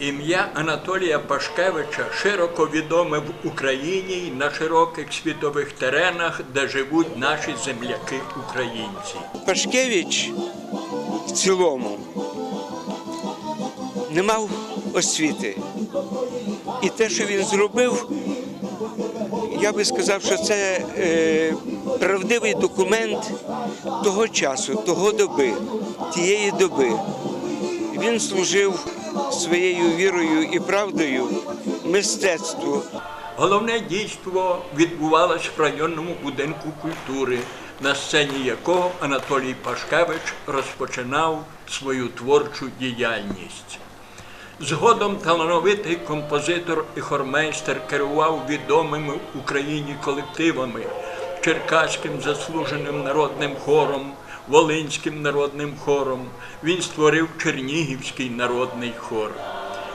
Ім'я Анатолія Пашкевича широко відоме в Україні й на широких світових теренах, де живуть наші земляки-українці. Пашкевич в цілому не мав освіти. І те, що він зробив, я би сказав, що це е, правдивий документ того часу, того доби, тієї доби. Він служив своєю вірою і правдою мистецтву. Головне дійство відбувалось в районному будинку культури, на сцені якого Анатолій Пашкевич розпочинав свою творчу діяльність. Згодом талановитий композитор і хормейстер керував відомими в Україні колективами Черкаським заслуженим народним хором, Волинським народним хором. Він створив Чернігівський народний хор.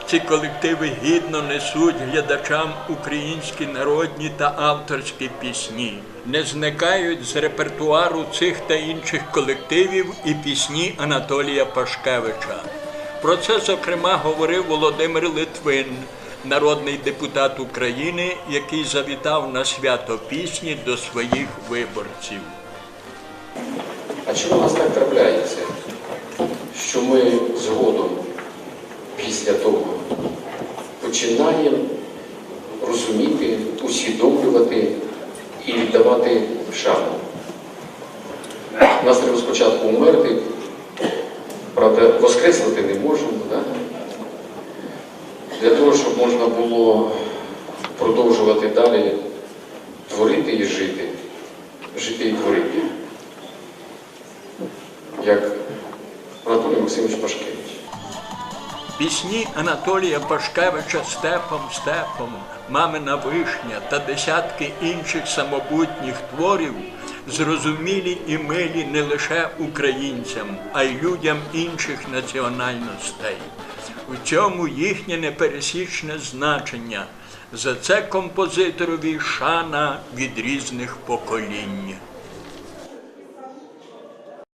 Ці колективи гідно несуть глядачам українські народні та авторські пісні. Не зникають з репертуару цих та інших колективів і пісні Анатолія Пашкевича. Про це, зокрема, говорив Володимир Литвин, народний депутат України, який завітав на свято пісні до своїх виборців. Чому нас так трапляється, що ми згодом, після того, починаємо розуміти, усвідомлювати і віддавати шану? Нас треба спочатку умерти, правда, воскреслити не можемо, да? для того, щоб можна було продовжувати далі творити і жити, жити і творити як Анатолій Максимович Пашкевич. Пісні Анатолія Пашкевича Степом Степом, Мамина вишня та десятки інших самобутніх творів зрозумілі і милі не лише українцям, а й людям інших національностей. У цьому їхнє непересічне значення. За це композиторові шана від різних поколінь.